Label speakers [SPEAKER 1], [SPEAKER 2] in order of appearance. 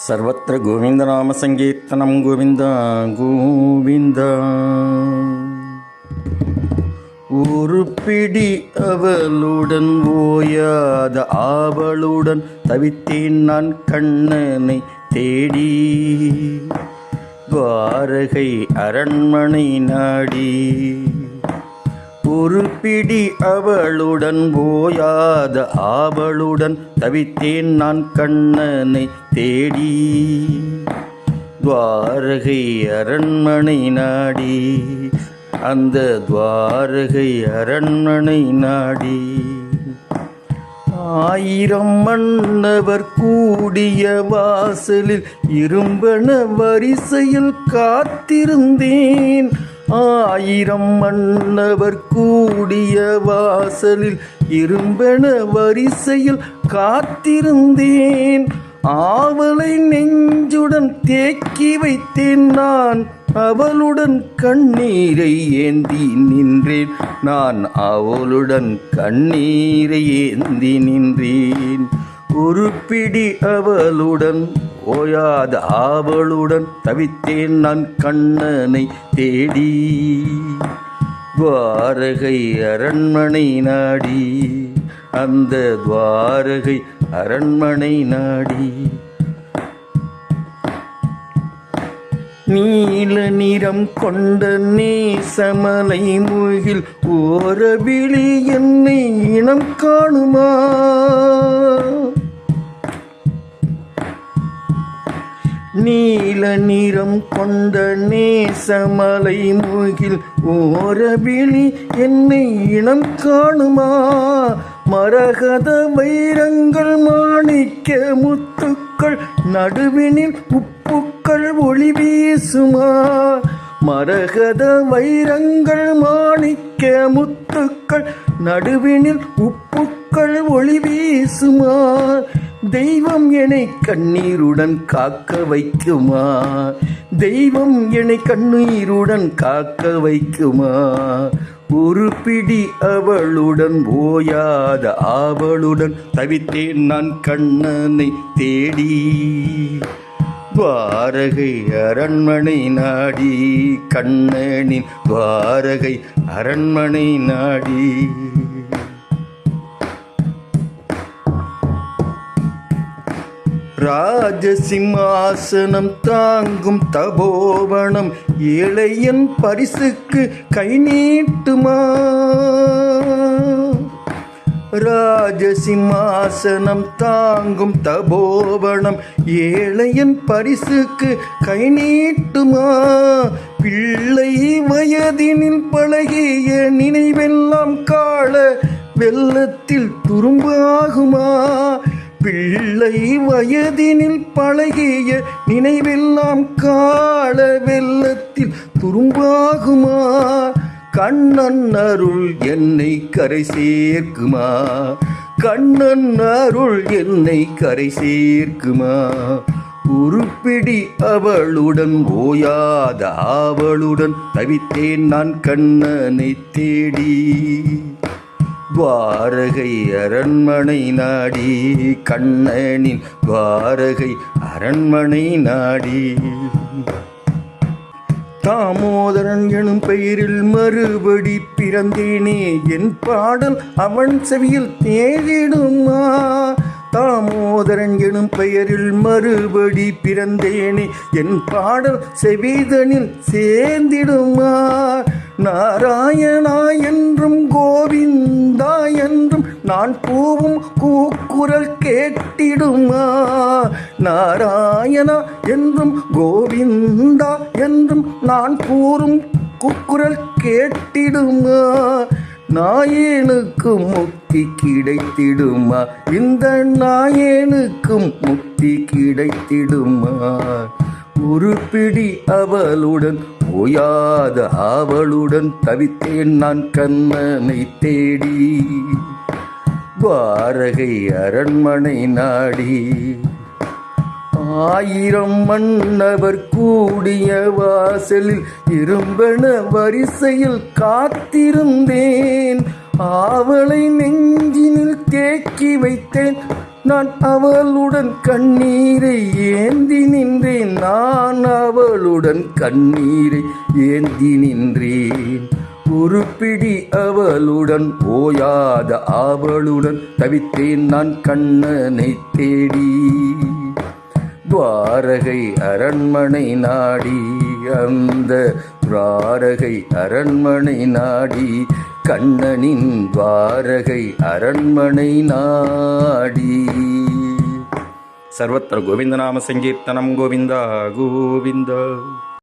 [SPEAKER 1] सर्वत्र गोविन्दनामसङ्कीर्तनं गोविन्द गोविन्द ஒரு பிடி அவளுடன் ஓயாத ஆவலுடன் தவித்தேன் நான் கண்ணனை தேடி துவாரகை அரண்மனை நாடி ஒரு பிடி அவளுடன் ஓயாத ஆவளுடன் தவித்தேன் நான் கண்ணனை தேடி. துவாரகை அரண்மனை நாடி அந்த துவாரகை அரண்மனை நாடி. ஆயிரம் மன்னவர் கூடிய வாசலில் இரும்பன வரிசையில் காத்திருந்தேன். ஆயிரம் மன்னவர் கூடிய வாசலில் இரும்பென வரிசையில் காத்திருந்தேன். ஆவலை நெஞ்சுடன் தேக்கி வைத்தேன் நான். அவளுடன் கண்ணீரை ஏந்தி நின்றேன். நான் அவளுடன் கண்ணீரை ஏந்தி நின்றேன். ஒரு பிடி அவளுடன் ஓயாத ஆவளுடன் தவித்தேன் நான் கண்ணனை தேடி. துவாரகை அரண்மனை நாடி அந்த துவாரகை அரண்மனை நாடி. நீல நிறம் கொண்ட நேசமலை மூகில் ஓரவிழி என்னை இனம் காணுமா? நீல நிறம் கொண்ட நேசமலை மூகில் ஓரவிழி என்னை இனம் காணுமா? மரகத வைரங்கள் மாணிக்க முத்துக்கள் நடுவினில் உப்புக்கள் ஒளி வீசுமா? மரகத வைரங்கள் மாணிக்க முத்துக்கள் நடுவினில் உப்புக்கள் ஒளி வீசுமா? தெய்வம் என்னை கண்ணீருடன் காக்க வைக்குமா? தெய்வம் என்னை கண்ணீருடன் காக்க வைக்குமா? ஒரு பிடி அவளுடன் ஓயாத அவளுடன் தவித்தேன் நான் கண்ணனை தேடி. துவாரகை அரண்மனை நாடி கண்ணனின் துவாரகை அரண்மனை நாடி. ராஜசிம்மாசனம் தாங்கும் தபோவனம் ஏழையன் பரிசுக்கு கை நீட்டுமா? ராஜசிம்மாசனம் தாங்கும் தபோவனம் ஏழையன் பரிசுக்கு கை நீட்டுமா? பிள்ளை வயதினில் பழகிய நினைவெல்லாம் காள வெள்ளத்தில் துரும்பாகுமா பிள்ளை வயதினில் பழகிய நினைவெல்லாம் கால வெள்ளத்தில் துரும்பாகுமா? கண்ணன் அருள் என்னை கரை சேர்க்குமா? கண்ணன் அருள் என்னை கரை சேர்க்குமா? உருப்பிடி அவளுடன் ஓயாத அவளுடன் தவித்தேன் நான் கண்ணனை தேடி. துவாரகை அரண்மனை நாடி கண்ணனின் துவாரகை அரண்மனை நாடி. தாமோதரன் எனும் பெயரில் மறுபடி பிறந்தேனே என் பாடல் அவன் செவியில் தேடிடுமா தாமோதரன் எனும் பெயரில் மறுபடி பிறந்தேனே என் பாடல் செவிதனில் சேர்ந்திடுமா? நாராயணா என்றும் கோவிந்தா என்றும் நான் பூவும் கூக்குரல் கேட்டிடுமா? நாராயணா என்றும் கோவிந்தா என்றும் நான் கூறும் கூக்குரல் கேட்டிடுமா? நாயேனுக்கும் முக்தி கிடைத்திடுமா? இந்த நாயேனுக்கும் முக்தி கிடைத்திடுமா? ஒரு பிடி அவளுடன் ஓயாத ஆவளுடன் தவித்தேன் நான் கண்ணனை தேடி. துவாரகை அரண்மனை நாடி. ஆயிரம் மன்னவர் கூடிய வாசலில் இரும்பன வரிசையில் காத்திருந்தேன். ஆவலை நெஞ்சினில் தேக்கி வைத்தேன். நான் அவளுடன் கண்ணீரை ஏந்தி நின்றேன். நான் அவளுடன் கண்ணீரை ஏந்தி நின்றேன். ஒரு பிடி அவளுடன் ஓயாத அவளுடன் தவித்தேன். நான் கண்ணனை தேடி துவாரகை அரண்மனை நாடி அந்த துவாரகை அரண்மனை நாடி கண்ணனின் துவாரகை அரண்மனை நாடி. சர்வத்திர கோவிந்தநாம சங்கீர்த்தனம் கோவிந்தா கோவிந்தா.